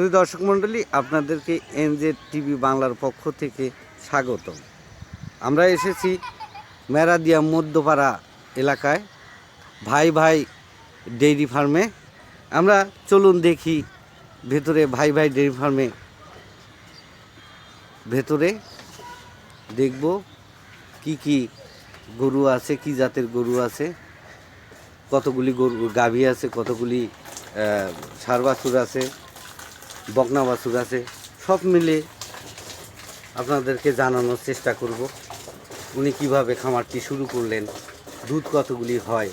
শুধু দর্শক মণ্ডলী, আপনাদেরকে এনজেড টিভি বাংলার পক্ষ থেকে স্বাগত আমরা এসেছি মেরাদিয়া মধ্যপাড়া এলাকায়, ভাই ভাই ডেইরি ফার্মে। আমরা চলুন দেখি ভেতরে ভাই ভাই ডেইরি ফার্মে। ভেতরে দেখব কি কি গরু আছে, কি জাতের গরু আছে। কতগুলি গরু, গাভী আছে, কতগুলি বাছুর আছে। বকনা বাছুর আছে। সব মিলে আপনাদেরকে জানানোর চেষ্টা করব উনি কীভাবে খামারটি শুরু করলেন দুধ কতগুলি হয়।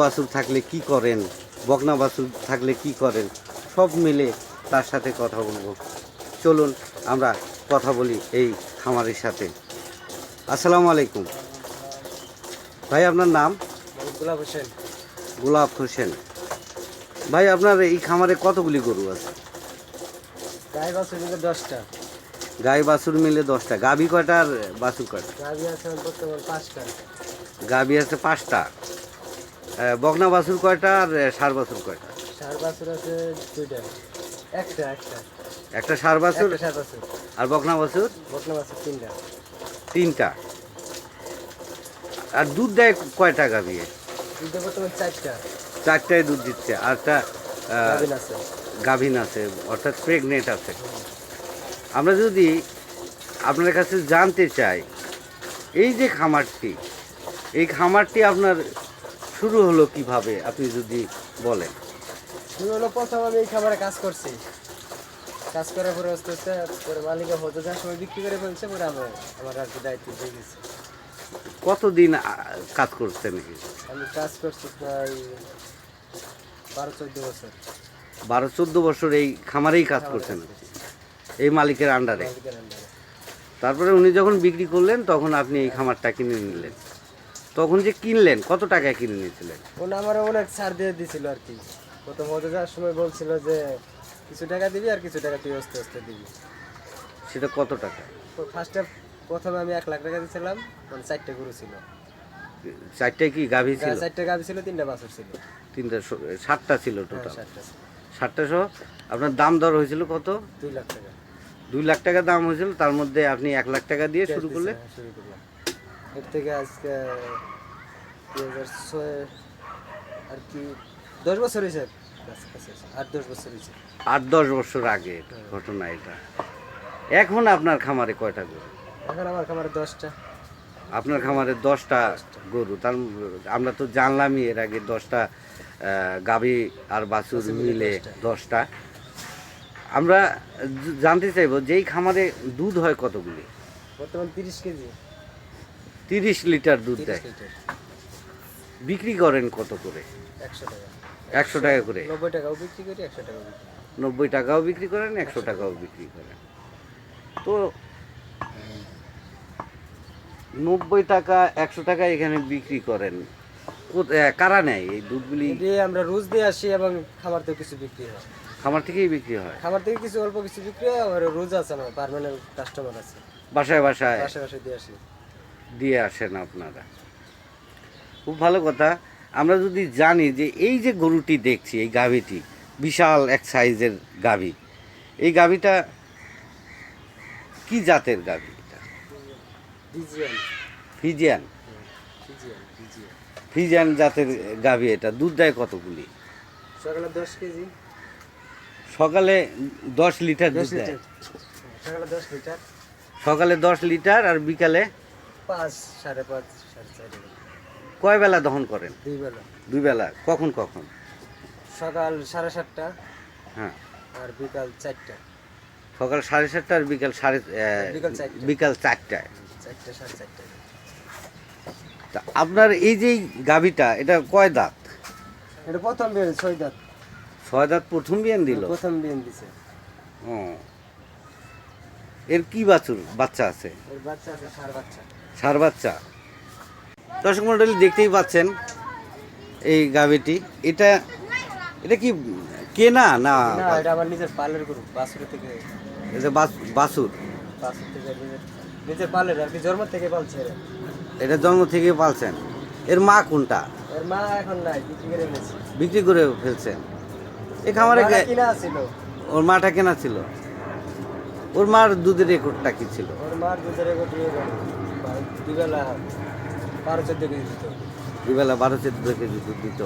বাছুর থাকলে কি করেন বকনা বাছুর থাকলে কি করেন সব মিলে তার সাথে কথা বলব। চলুন আমরা কথা বলি এই খামারের সাথে। আসসালামু আলাইকুম। ভাই আপনার নাম? গোলাপ হোসেন। গোলাপ হোসেন। ভাই আপনার এই খামারে কতগুলি গরু আছে? গাই বাছুর মিলে দশটা। গাই বাছুর মিলে দশটা। গাভী কয়টা আর বাছুর কয়টা? গাভি আছে বর্তমান পাঁচটা। গাভী আছে পাঁচটা। বকনা বাছুর কয়টা আর সার বাছুর কয়টা? ষাড় বাছুর আছে দুইটা। একটা একটা। একটা ষাঁড় বাছুর আর বকনা বাছুর? বকনা বাছুর তিনটা। তিনটা। আর দুধ দেয় কয়টা গাভী দুইটা বর্তমান চারটা। চারটায় দুধ দিচ্ছে আর একটা গাভিন আছে। অর্থাৎ প্রেগনেন্ট আছে। আমরা যদি আপনার কাছে জানতে চাই এই যে খামারটি এই খামারটি আপনার শুরু হলো কীভাবে আপনি যদি বলেন। শুরু হলো প্রথম আমি এই খাবারে কাজ করছি। কাজ করার পরে আস্তে আস্তে পরে মালিকের হতে যাওয়ার সময় বিক্রি করে ফেলছে পরে আমি আমার আর কি দায়িত্ব দিয়ে গেছি কতদিন কাজ করছেন আমি কাজ করছি প্রায় বারো চোদ্দ বছর। বারো চোদ্দ বছর এই খামারেই কাজ করছেন এই মালিকের আন্ডারে তারপরে উনি যখন বিক্রি করলেন তখন আপনি এই খামারটা কিনে নিলেন। তখন যে কিনলেন কত টাকা কিনে নিয়েছিলেন? ওনা আমার অনেক ছাড় দিয়ে দিছিল আর কি। প্রথম হতে যাওয়ার সময় বলছিল যে কিছু টাকা দিবি আর কিছু টাকা তুই আস্তে আস্তে দিবি। সেটা কত টাকা? ফার্স্টে প্রথমে আমি এক লাখ টাকা দিয়েছিলাম মানে চারটে গরু ছিল। চারটে কি গাভী ছিল? চারটে গাভি ছিল তিনটা বাছুর ছিল। তিনটা সাতটা ছিল হ্যাঁ, টোটাল ষাটটা ছিল। সহ? আপনার দাম দর হয়েছিল কত? দুই লাখ টাকা। দুই লাখ টাকা দাম হয়েছিল তার মধ্যে আপনি এক লাখ টাকা দিয়ে শুরু করলে হ্যাঁ, শুরু করলাম। এর থেকে আজকে দুই হাজার ছয় আর কি দশ বছর হয়েছে আট দশ বছর হয়েছে। আট দশ বছর আগে ঘটনা এটা। এখন আপনার খামারে কয়টা গরু? এখন আমার খামারে দশটা। আপনার খামারে দশটা গরু তার আমরা তো জানলামই এর আগে দশটা গাভী আর বাছুর মিলে দশটা। আমরা জানতে চাইব যেই খামারে দুধ হয় কতগুলি? বর্তমান তিরিশ কেজি। তিরিশ লিটার দুধ দেয়। বিক্রি করেন কত করে? একশো টাকা। একশো টাকা করে? নব্বই টাকাও বিক্রি করি একশো টাকাও বিক্রি নব্বই টাকাও বিক্রি করেন একশো টাকাও বিক্রি করেন। তো নব্বই টাকা একশো টাকা এখানে বিক্রি করেন। কারা নেয় এই দুধগুলি? দিয়ে আমরা রোজ দিয়ে আসি এবং খাবার থেকে কিছু বিক্রি হয়। খামার থেকেই বিক্রি হয়? খাবার থেকে কিছু অল্প কিছু বিক্রি হয় আর রোজ আছে না পার্মানেন্ট কাস্টমার আছে। বাসায় বাসায়? বাসে বাসে দিয়ে আসি। দিয়ে আসেন আপনারা। খুব ভালো কথা। আমরা যদি জানি যে এই যে গরুটি দেখছি এই গাভীটি বিশাল এক সাইজের গাভী এই গাভীটা কি জাতের গাভী? ফিজিয়ান। ফিজিয়ান? জাতের গাভী এটা দুধ দেয় কতগুলি সকালে দশ কেজি। সকালে দশ লিটার দুধ দেয়? সকালে দশ লিটার। সকালে দশ লিটার আর বিকালে? পাঁচ সাড়ে পাঁচ সাড়ে চার। কয় বেলা দহন করেন? দুই বেলা। দুই বেলা। কখন কখন? সকাল সাড়ে সাতটা হ্যাঁ। আর বিকাল চারটা। সকাল সাড়ে সাতটা আর বিকাল সাড়ে বিকাল চারটে। বিকাল চারটায়। তা আপনার এই যে গাভীটা এটা কয় দাঁত? এটা প্রথম বিয়ে ছয় দাঁত। ছয় দাঁত প্রথম বিয়ান দিল? প্রথম বিয়ে দিছে। ও। এর কি বাছুর বাচ্চা আছে? এর বাচ্চা আছে সার বাচ্চা। সার বাচ্চা। দর্শক মন্ডলী দেখতেই পাচ্ছেন এই গাভীটি। এটা এটা কি কেনা না? না এটা আমার নিজের পালের গরু বাসুর থেকে। এটা বাস- বাছুর। বাসুর থেকে নিজের পালের আর কি জন্ম থেকে পালছে এটা জন্ম থেকে পালছেন। এর মা কোনটা? এর মা এখন নাই বিক্রি করে এনেছি। বিক্রি করে ফেলছেন। এই খামারে কিনা ছিল। ওর মাটা কেনা ছিল? ওর মার দুধের রেকর্ডটা কি ছিল? ওর মার দুধের রেকর্ড দুবেলা বারো চোদ্দ কেজি দিত। দুবেলা বারো চোদ্দ কেজি দুধ দিত।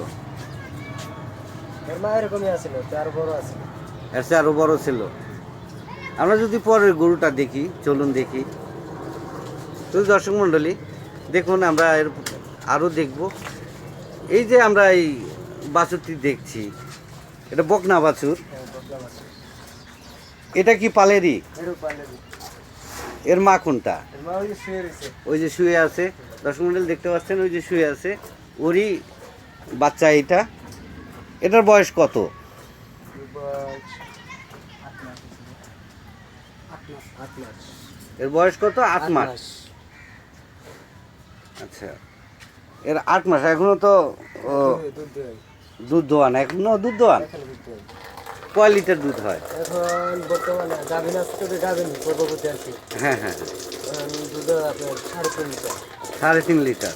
এর মা এরকমই আছিল তার বড় আছে এর চেয়ে আরও বড় ছিল। আমরা যদি পরের গরুটা দেখি চলুন দেখি। তো দর্শক মণ্ডলী দেখুন আমরা এর আরও দেখব। এই যে আমরা এই বাছুরটি দেখছি এটা বকনা বাছুর। এটা কি পালেরই? এরও পালে এর মা কোনটা? ওই যে শুয়ে ওই যে শুয়ে আছে। দর্শক মণ্ডলী দেখতে পাচ্ছেন ওই যে শুয়ে আছে। ওরই বাচ্চা এটা। এটার বয়স কত? এর বয়স কত? আট মাস। আচ্ছা। এর আট মাস এখনও তো দুধ দোয়ান এখনও দুধ দোয়ান কয় লিটার দুধ হয়? এখন বর্তমানে গাভিন আসতে তো গাভিন পূর্ববর্তী আছি। হ্যাঁ হ্যাঁ হ্যাঁ। দুধ আপনার সাড়ে তিন লিটার। সাড়ে তিন লিটার।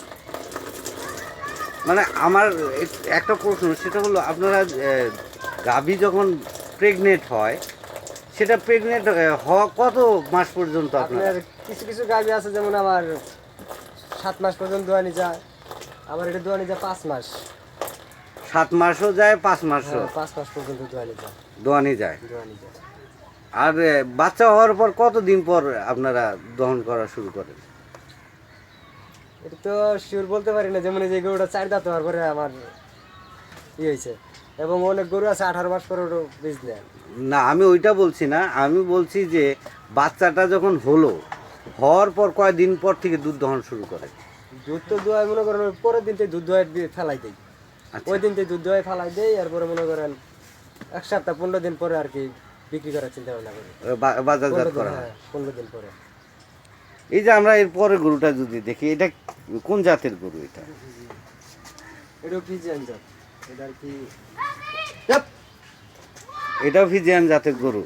মানে আমার একটা প্রশ্ন সেটা হলো আপনারা গাভী যখন প্রেগনেন্ট হয় সেটা প্রেগনেন্ট হওয়া কত মাস পর্যন্ত আপনার কিছু কিছু গাভি আছে যেমন আমার সাত মাস পর্যন্ত দোয়ানি যায় আমার এটা দোয়ানি যায় পাঁচ মাস। সাত মাসও যায় পাঁচ মাসও? হ্যাঁ, পাঁচ মাস পর্যন্ত দোয়ানি যায়। দোয়ানি যায়? দোয়ানি যায়। আর বাচ্চা হওয়ার পর কতদিন পর আপনারা দহন করা শুরু করেন? এটা তো শিওর বলতে পারি না যেমন এই যে গরুটা চার দাঁত হওয়ার পরে আমার ই হয়েছে এবং অনেক গরু আছে আঠারো মাস পরে ওটা বীজ না আমি ওইটা বলছি না আমি বলছি যে বাচ্চাটা যখন হলো হওয়ার পর কয়দিন পর থেকে দুধ দহন শুরু করে? দুধ তো দোয়াই মনে করেন পরের দিন থেকে দুধ দোয়াই দিয়ে ফেলাই দেয় আচ্ছা। ওই দিন থেকে দুধ দোয়াই ফেলাই দেয় এরপরে মনে করেন এক সপ্তাহ পনেরো দিন পরে আর কি বিক্রি করার চিন্তা ভাবনা করি বাজারজাত করা হয়। হ্যাঁ পনেরো দিন পরে। এই যে আমরা এর পরের গরুটা যদি দেখি এটা কোন জাতের গরু এটা? এটাও কি জাত। এটা আর কি এটাও ফিজিয়ান জাতের গরু।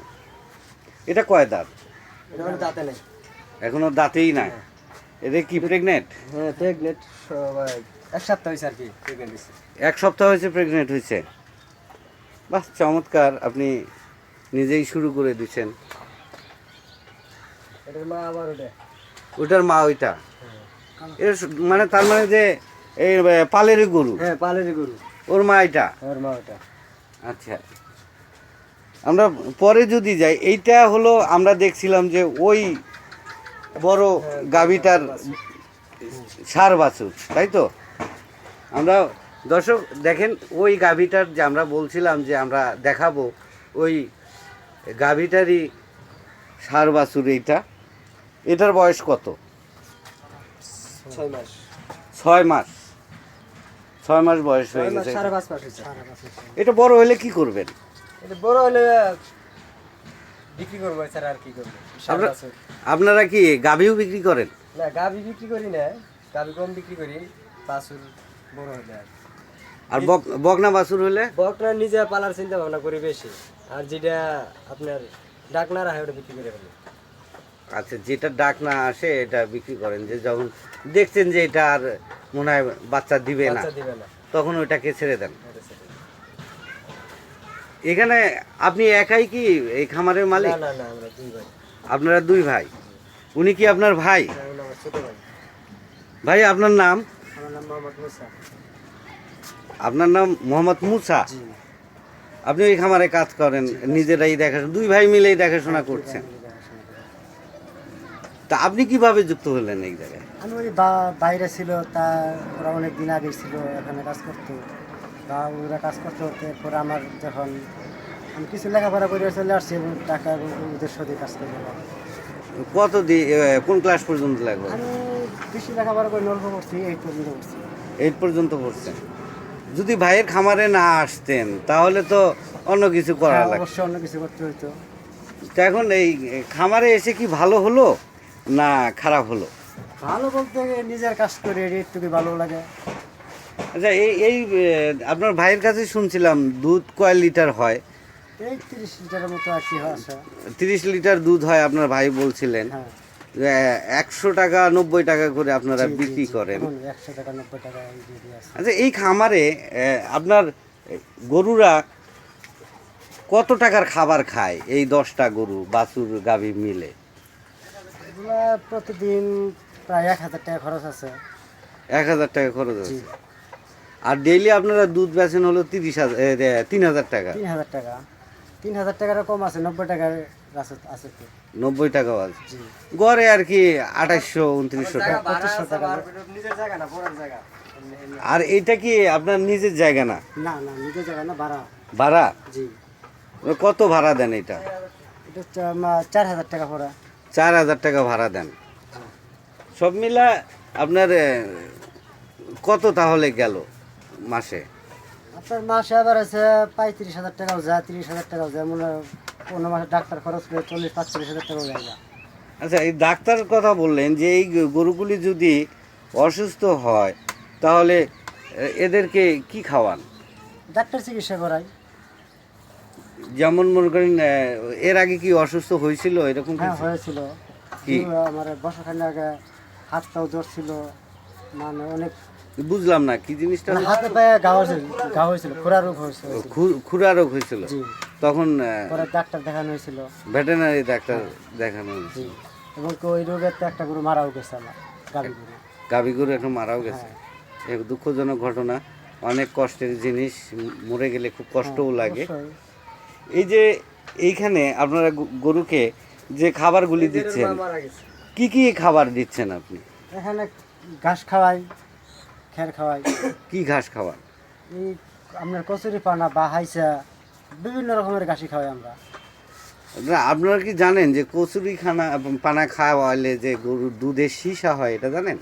এটা কয় দাঁত? এটা দাঁতে নেই। এখনও দাঁতেই নাই। এদের কি প্রেগনেন্ট হ্যাঁ প্রেগনেন্ট সবাই। এক সপ্তাহ হয়েছে আর কি প্রেগনেন্ট হয়েছে এক সপ্তাহ হয়েছে প্রেগনেন্ট হয়েছে বাহ চমৎকার আপনি নিজেই শুরু করে দিচ্ছেন। এটার মা আবার ওটা? ওটার মা ওইটা? এর মানে তার মানে যে এই এ, পালেরই গরু? হ্যাঁ পালের গরু। ওর মা এটা? ওর মা ওটা। আচ্ছা। আমরা পরে যদি যাই এইটা হলো আমরা দেখছিলাম যে ওই বড় গাভিটার সার বাছুর তাই তো? আমরা দর্শক দেখেন ওই গাভিটার যে আমরা বলছিলাম যে আমরা দেখাবো ওই গাভিটারই সার বাছুর এইটা। এটার বয়স কত? ছয় মাস। ছয় মাস। ছয় মাস বয়স হয়ে গেছে। এটা বড় হলে কি করবেন? এটা বড় হলে বিক্রি করব এছাড়া আর কি করব? আপনারা কি গাভিও বিক্রি করেন? না গাভি বিক্রি করি না গাভি কম বিক্রি করি বাছুর বড় হলে আর আর বক- বকনা বাছুর হলে? বকটা নিজে পালার চিন্তা ভাবনা করি বেশি। আর যেটা আপনার ডাক না রাখে ওটা বিক্রি করে ফেলি। আচ্ছা যেটা ডাক না আসে এটা বিক্রি করেন। যে যখন দেখছেন যে এটা আর মনে হয় বাচ্চা দিবে না দিবে না। তখন ওইটাকে ছেড়ে দেন। সেটাই। এখানে আপনি একাই কি এই খামারের মালিক? না না না আমরা দুই ভাই। আপনারা দুই ভাই। উনি কি আপনার ভাই? ভাই। আপনার নাম? আপনার নাম মোহাম্মদ মুসা? আপনি ওই খামারে কাজ করেন নিজেরাই দেখাশোনা দুই ভাই মিলেই দেখাশোনা করছেন। তা আপনি কীভাবে যুক্ত হলেন এই জায়গায়? আমি ওই বাইরে ছিল তা ওরা অনেক দিন আগে ছিল এখানে কাজ করতো। তা ওরা কাজ করতে হতে পরে আমার যখন আমি কিছু লেখাপড়া করে চলে আসছি এবং টাকা ওদের সাথে কাজ করে কত দি- কোন ক্লাস পর্যন্ত লাগবে? আমি বেশি লেখাপড়া করে নল্প করছি এই পর্যন্ত করছি এইট পর্যন্ত পড়ছেন যদি ভাইয়ের খামারে না আসতেন তাহলে তো অন্য কিছু করা হ্যাঁ, লাগতো। অবশ্যই অন্য কিছু করতে হইতো। তা এখন এই খামারে এসে কি ভালো হলো না খারাপ হলো? ভালো বলতে নিজের কাজ করে একটু ভালো লাগে। আচ্ছা এই এই আপনার ভাইয়ের কাছে শুনছিলাম দুধ কয় লিটার হয়? এই তিরিশ লিটারের মতো আসা তিরিশ লিটার দুধ হয় আপনার ভাই বলছিলেন। হ্যাঁ। একশো টাকা নব্বই টাকা করে আপনারা বিক্রি করেন। আচ্ছা এই খামারে আপনার গরুরা কত টাকার খাবার খায় এই দশটা গরু বাছুর গাভী মিলে? প্রতিদিন প্রায় এক হাজার টাকা খরচ আছে। এক হাজার টাকা খরচ আছে। আর ডেইলি আপনারা দুধ বেচেন হলো তিরিশ হাজার তিন হাজার টাকা। তিন হাজার টাকা। তিন হাজার টাকার কম আছে নব্বই টাকার আছে আছে তো নব্বই টাকাও আছে। গড়ে আর কি আঠাশশো উনত্রিশশো টাকা। পঁচিশশো টাকা। আর এটা কি আপনার নিজের জায়গা না? না না নিজের জায়গা না ভাড়া। ভাড়া? জি। কত ভাড়া দেন এটা? এটা হচ্ছে চার হাজার টাকা পড়া চার হাজার টাকা ভাড়া দেন। সব মিলা আপনার কত তাহলে গেল? মাসে? আপনার মাসে আবার আছে পঁয়ত্রিশ হাজার টাকাও যায় তিরিশ হাজার টাকাও যায়। মনে কোনো মাসে ডাক্তার খরচ করে চল্লিশ পাঁচচল্লিশ হাজার টাকাও যায়। আচ্ছা এই ডাক্তার কথা বললেন যে এই গরুগুলি যদি অসুস্থ হয় তাহলে এদেরকে কি খাওয়ান? ডাক্তার চিকিৎসা করাই। যেমন মনে করেন এর আগে কি অসুস্থ হয়েছিল? এরকম হ্যাঁ? হয়েছিল। কি? আমার বছরখানে আগে হাত পাও জ্বর ছিল। মানে অনেক বুঝলাম না কি জিনিসটা? মানে হাতে পায়ে গা হয়েছিল গা হয়েছিল খোরা রোগ হয়েছিল। খুরা রোগ হয়েছিল? তখন পরে ডাক্তার দেখানো হয়েছিল। ভেটেনারি ডাক্তার দেখানো হয়েছিল। এবং ওই রোগের তো একটা গরু মারাও গেছে আমার গাড়ি গরু। গাভী গরু এখন মারাও গেছে। হ্যাঁ। এক দুঃখজনক ঘটনা। অনেক কষ্টের জিনিস মরে গেলে খুব কষ্টও লাগে। এই যে এইখানে আপনারা গরুকে যে খাবারগুলি দিচ্ছেন কি কি খাবার দিচ্ছেন আপনি? এখানে ঘাস খাওয়াই খের খাওয়াই। কি ঘাস খাবার এই আপনার কচুরি পানা বা হাইসা বিভিন্ন রকমের ঘাসি খাওয়াই আমরা। না, আপনারা কি জানেন যে কচুরি খানা পানা খাওয়ালে যে গরুর দুধের সীসা হয় এটা জানেন?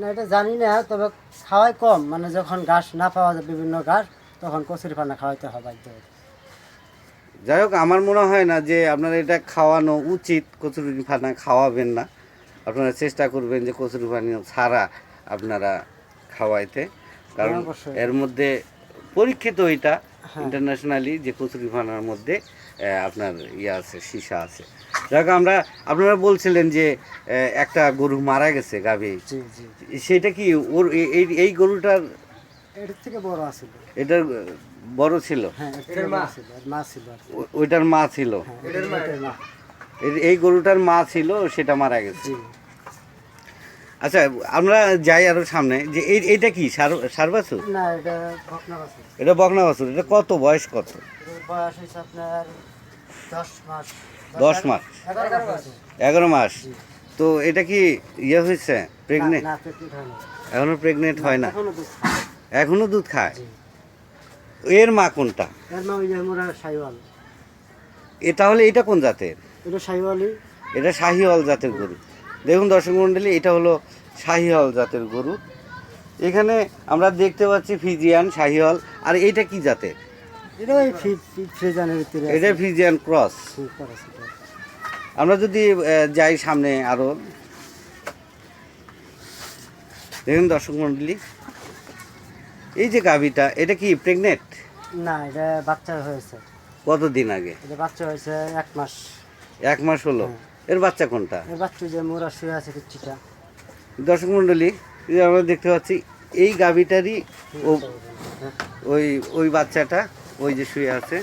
না এটা জানি না তবে খাওয়াই কম। মানে যখন ঘাস না পাওয়া যায় বিভিন্ন ঘাস তখন কচুরি পানা খাওয়াইতে হয় বাধ্য যাই হোক আমার মনে হয় না যে আপনারা এটা খাওয়ানো উচিত কচুরি পানা খাওয়াবেন না। আপনারা চেষ্টা করবেন যে কচুরি পানীয় ছাড়া আপনারা খাওয়াইতে কারণ হ্যাঁ, এর মধ্যে পরীক্ষিত এটা ইন্টারন্যাশনালি যে কচুরি পানার মধ্যে আপনার ইয়ে আছে সীসা আছে। যাই হোক আমরা আপনারা বলছিলেন যে একটা গরু মারা গেছে গাভী। সেটা কি ওর এই এই গরুটার এটার থেকে বড় আছিল। এটার বড় ছিল? হ্যাঁ ওইটার মা ছিল? হ্যাঁ এই গরুটার মা ছিল সেটা মারা গেছে। আচ্ছা আমরা যাই আরও সামনে যে এই এইটা কি সার সারবাছুর না এটা ভগ্না আছে এটা বকনা বাছুর এটা কত বয়স কত? বয়স আপনার দশ মাস। দশ মাস। এগারো মাস। তো এটা কি ইয়ে হয়েছে প্রেগনেন্ট এখনও প্রেগনেন্ট হয় না? এখনও দুধ খায়। এর মা কোনটা? এ তাহলে এটা কোন জাতের? এটা সাইওয়ালই এটা শাহিওয়াল জাতের গরু। দেখুন দর্শক মণ্ডলী এটা হলো শাহিওয়াল জাতের গরু। এখানে আমরা দেখতে পাচ্ছি ফিজিয়ান শাহিওয়াল। আর এইটা কি জাতের? এটা ভিতরে এটা ফিজিয়ান ক্রস। আমরা যদি যাই সামনে আরও। দেখুন দর্শক মণ্ডলী এই যে গাভিটা এটা কি প্রেগনেন্ট না এটা বাচ্চা হয়েছে। কতদিন আগে? এটা বাচ্চা হয়েছে এক মাস। এক মাস হলো। এর বাচ্চা কোনটা? এর বাচ্চা যে মোরা শুয়ে আছে কিচ্ছুটা। দর্শক মণ্ডলী যে আমরা দেখতে পাচ্ছি এই গাভিটারই ওই ওই বাচ্চাটা ওই যে শুয়ে আছে।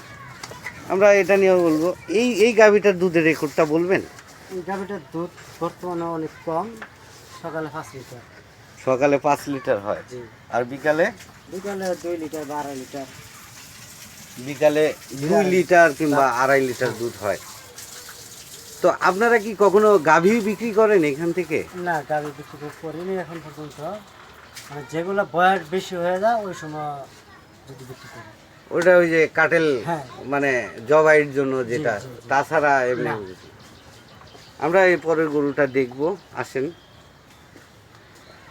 আমরা এটা নিয়ে বলব এই এই গাভিটার দুধের রেকর্ডটা বলবেন? এই গাভিটার দুধ বর্তমানে অনেক কম সকালে পাঁচ লিটার। সকালে পাঁচ লিটার হয়। জি। আর বিকালে? বিকালে দুই লিটার বা আড়াই লিটার। বিকালে দুই লিটার কিংবা আড়াই লিটার দুধ হয়। তো আপনারা কি কখনো গাভী বিক্রি করেন এখান থেকে? না গাভি বিক্রি করিনি এখন পর্যন্ত। মানে যেগুলো বয়স বেশি হয়ে যায় ওই সময় যদি বিক্রি করি। ওটা ওই যে কাটেল হ্যাঁ। মানে জবাইয়ের জন্য যেটা। তাছাড়া এমনি আমরা এই পরের গরুটা দেখব আসেন।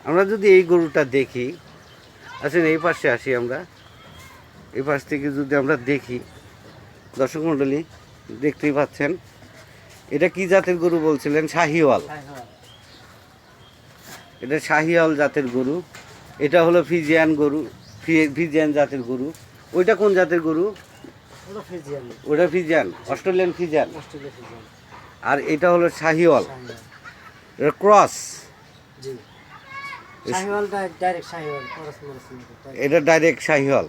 আমরা যদি এই গরুটা দেখি আসেন এই পাশে আসি আমরা। এই পাশ থেকে যদি আমরা দেখি দর্শক মণ্ডলী দেখতেই পাচ্ছেন। এটা কি জাতের গরু বলছিলেন? শাহিওয়াল। এটা শাহিওয়াল জাতের গরু। এটা হলো ফিজিয়ান গরু ফিজিয়ান জাতের গরু। ওইটা কোন জাতের গরু? ওটা ফিজিয়ান। Australian Friesian. আর এটা হলো শাহিওয়াল। এটা ক্রস। এটা ডাইরেক্ট শাহিওয়াল।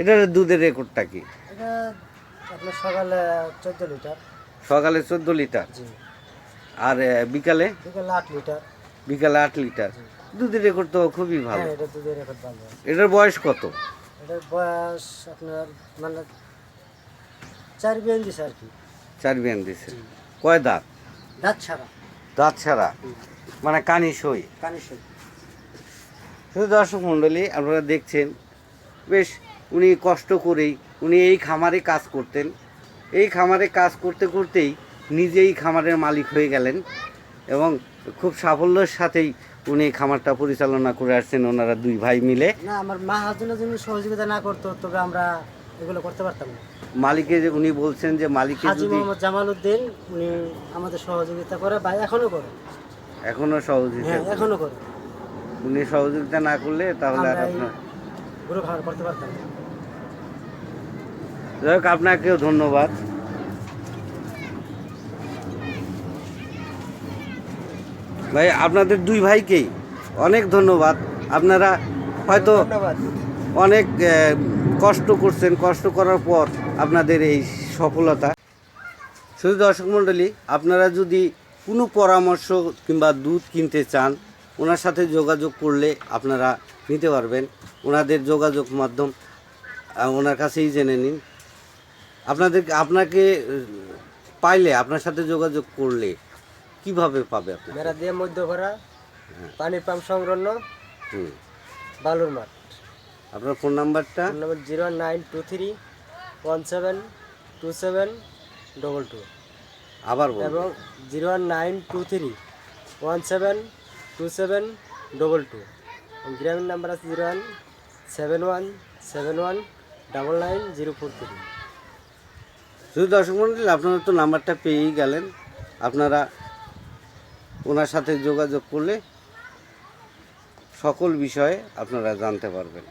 এটার দুধের রেকর্ডটা কি? এটা সকালে চোদ্দ লিটার। সকালে চোদ্দ লিটার। আর আহ, বিকালে? আট লিটার। বিকালে আট লিটার। দুধের রেকর্ড তো খুবই ভালো। হ্যাঁ এটা দুধের রেকর্ড ভালো। এটার বয়স কত? এটার বয়স আপনার মানে চার বিয়ান দিছে আর কি। চার বিয়ান দিছে। কয় দাঁত? দাঁত ছাড়া। দাঁত ছাড়া? মানে কানি সই? কানি সই। শুধু দর্শক মণ্ডলী আপনারা দেখছেন বেশ উনি কষ্ট করেই উনি এই খামারে কাজ করতেন। এই খামারে কাজ করতে করতেই নিজেই খামারের মালিক হয়ে গেলেন এবং খুব সাফল্যের সাথেই উনি খামারটা পরিচালনা করে আসছেন ওনারা দুই ভাই মিলে। না আমার মা হাজনের জন্য সহযোগিতা না করতো তবে আমরা এগুলো করতে পারতাম না। মালিকে উনি বলছেন যে মালিকে হাজি যদি মোহাম্মদ জামাল উদ্দিন উনি আমাদের সহযোগিতা করে বা এখনও করে। এখনও সহযোগিতা হ্যাঁ এখনও করে। উনি সহযোগিতা না করলে তাহলে আর আমরা এই আপনার গরু খাবার করতে পারতাম না। যাই হোক আপনাকেও ধন্যবাদ। ভাই আপনাদের দুই ভাইকেই অনেক ধন্যবাদ। আপনারা হয়তো অনেক কষ্ট করছেন কষ্ট করার পর আপনাদের এই সফলতা। শুধু দর্শক মণ্ডলী আপনারা যদি কোনো পরামর্শ কিংবা দুধ কিনতে চান ওনার সাথে যোগাযোগ করলে আপনারা নিতে পারবেন। ওনাদের যোগাযোগ মাধ্যম ওনার কাছেই জেনে নিন। আপনাদের আপনাকে পাইলে আপনার সাথে যোগাযোগ করলে কীভাবে পাবে আপনি মেরা দিয়ে মধ্যপাড়া পানির পাম্প সংলগ্ন হুম। বালুর মাঠ। আপনার ফোন নাম্বারটা? Phone number zero nine two three one seven two seven double two. আবার এবং zero nine two three one seven two seven double two. Grameen number আছে zero one seven one seven one double nine zero four three. শুধু দর্শক মন্ডলী, আপনারা তো নাম্বারটা পেয়েই গেলেন। আপনারা ওনার সাথে যোগাযোগ করলে সকল বিষয়ে আপনারা জানতে পারবেন।